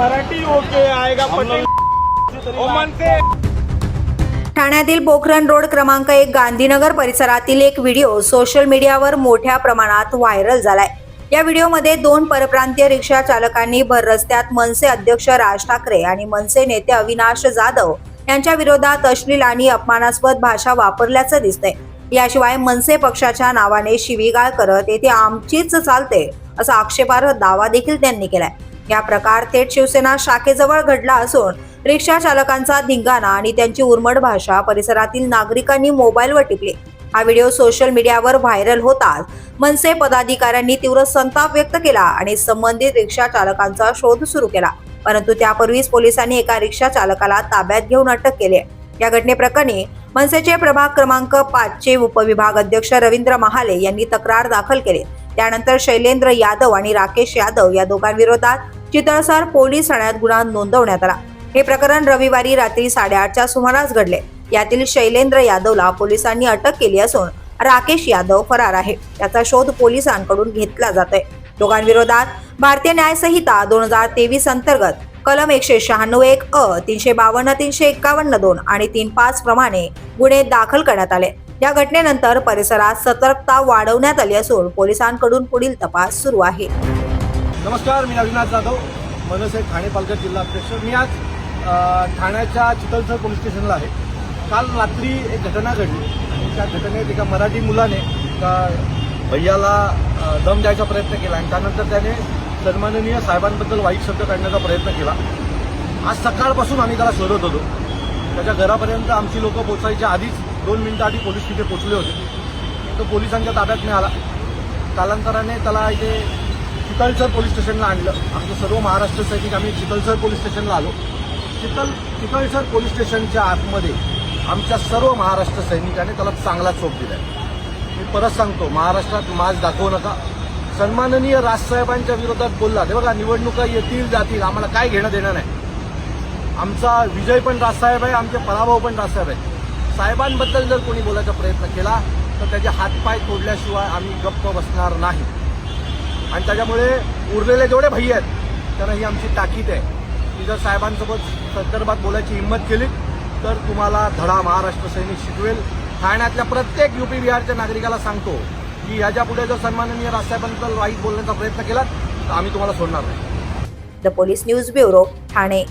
Marathi okay आएगा पटेल। ओ ठाण्यातील Pokhran road क्रमांक एक गांधीनगर परिसरातील एक व्हिडिओ सोशल मीडियावर मोठ्या प्रमाणात व्हायरल झालाय. या व्हिडिओमध्ये दोन परप्रांतीय रिक्षा चालकांनी भर रस्त्यात मनसे अध्यक्ष राज ठाकरे आणि मनसे नेते अविनाश जाधव यांच्या विरोधात अश्लील आणि अपमानास्पद भाषा वापरल्याचं दिसतंय. याशिवाय मनसे पक्षाच्या नावाने शिवीगाळ करत येथे आमचीच चालते असा आक्षेपार्ह दावा देखील त्यांनी केलाय. या प्रकार थेट शिवसेना शाखेजवळ घडला असून रिक्षा चालकांचा धिंगाणा आणि त्यांची उर्मट भाषा परिसरातील नागरिकांनी मोबाईलवर टिपले. हा व्हिडिओ सोशल मीडियावर व्हायरल होताच मनसे पदाधिकाऱ्यांनी तीव्र संताप व्यक्त केला आणि संबंधित रिक्षा चालकांचा शोध सुरू केला. परंतु त्यापूर्वीच पोलिसांनी एका रिक्षा चालकाला ताब्यात घेऊन अटक केली या घटनेप्रकरणी मनसेचे प्रभाग क्रमांक पाचचे उपविभाग अध्यक्ष रवींद्र महाले यांनी तक्रार दाखल केली. त्यानंतर शैलेंद्र यादव आणि राकेश यादव या दोघांविरोधात चितळसार पोलीस ठाण्यात गुन्हा नोंदवण्यात आला. हे प्रकरण रविवारी रात्री साडेआठच्या सुमारास घडले. यातील शैलेंद्र यादवला पोलिसांनी अटक केली असून राकेश यादव फरार आहे. त्याचा शोध पोलिसांकडून घेतला जातोय. दोघांविरोधात भारतीय न्याय संहिता दोन हजार तेवीस अंतर्गत कलम एकशे शहाण्णव एक अ तीनशे बावन्न तीनशे एकावन्न दोन आणि तीन पाच प्रमाणे गुन्हे दाखल करण्यात आले. या घटनेनंतर परिसरात सतर्कता वाढवण्यात आली असून पोलिसांकडून पुढील तपास सुरू आहे. नमस्कार मी अविनाश जाधव मनसे ठाणे पालघर जिल्हा अध्यक्ष. मी आज ठाण्याच्या चितलसर पोलीस स्टेशनला आहे. काल रात्री एक घटना घडली. आणि त्या घटनेत एका मराठी मुलाने एका भैयाला दम द्यायचा प्रयत्न केला आणि त्यानंतर त्याने सन्माननीय साहेबांबद्दल वाईट शब्द काढण्याचा प्रयत्न केला. आज सकाळपासून आम्ही त्याला शोधत होतो. त्याच्या घरापर्यंत आमची लोकं पोचायच्या आधीच दोन मिनिटं आधी पोलीस तिथे पोचले होते. तो पोलिसांच्या ताब्यात मिळाला. कालांतराने त्याला इथे चितळसर पोलीस स्टेशनला आणलं. आमचं सर्व महाराष्ट्र सैनिक आम्ही चितळसर पोलीस स्टेशनला आलो. चितल चितळसर पोलीस स्टेशनच्या आतमध्ये आमच्या सर्व महाराष्ट्र सैनिकांनी त्याला चांगला चोप दिलाय. मी परत सांगतो महाराष्ट्रात माज दाखवू नका. सन्माननीय राजसाहेबांच्या विरोधात बोलला. ते बघा निवडणुका येतील जातील आम्हाला काय घेणं देणं नाही. आमचा विजय पण राजसाहेब आहे आमचे पराभव पण राजसाहेब आहे साहेबांबद्दल जर कोणी बोलायचा प्रयत्न केला तर त्याचे हातपाय तोडल्याशिवाय आम्ही गप्प बसणार नाही. आणि त्याच्यामुळे उरलेले जेवढे भाई आहेत त्यांना ही आमची ताकीद आहे. की जर साहेबांसोबत संदर्भात बोलायची हिंमत केली तर तुम्हाला धडा महाराष्ट्र सैनिक शिकवेल. ठाण्यातल्या प्रत्येक युपी बिहारच्या नागरिकाला सांगतो की ह्याच्या पुढे जर सन्माननीय राजसाहेबांबद्दल वाईट बोलण्याचा प्रयत्न केला तर आम्ही तुम्हाला सोडणार नाही. The police news bureau Thane.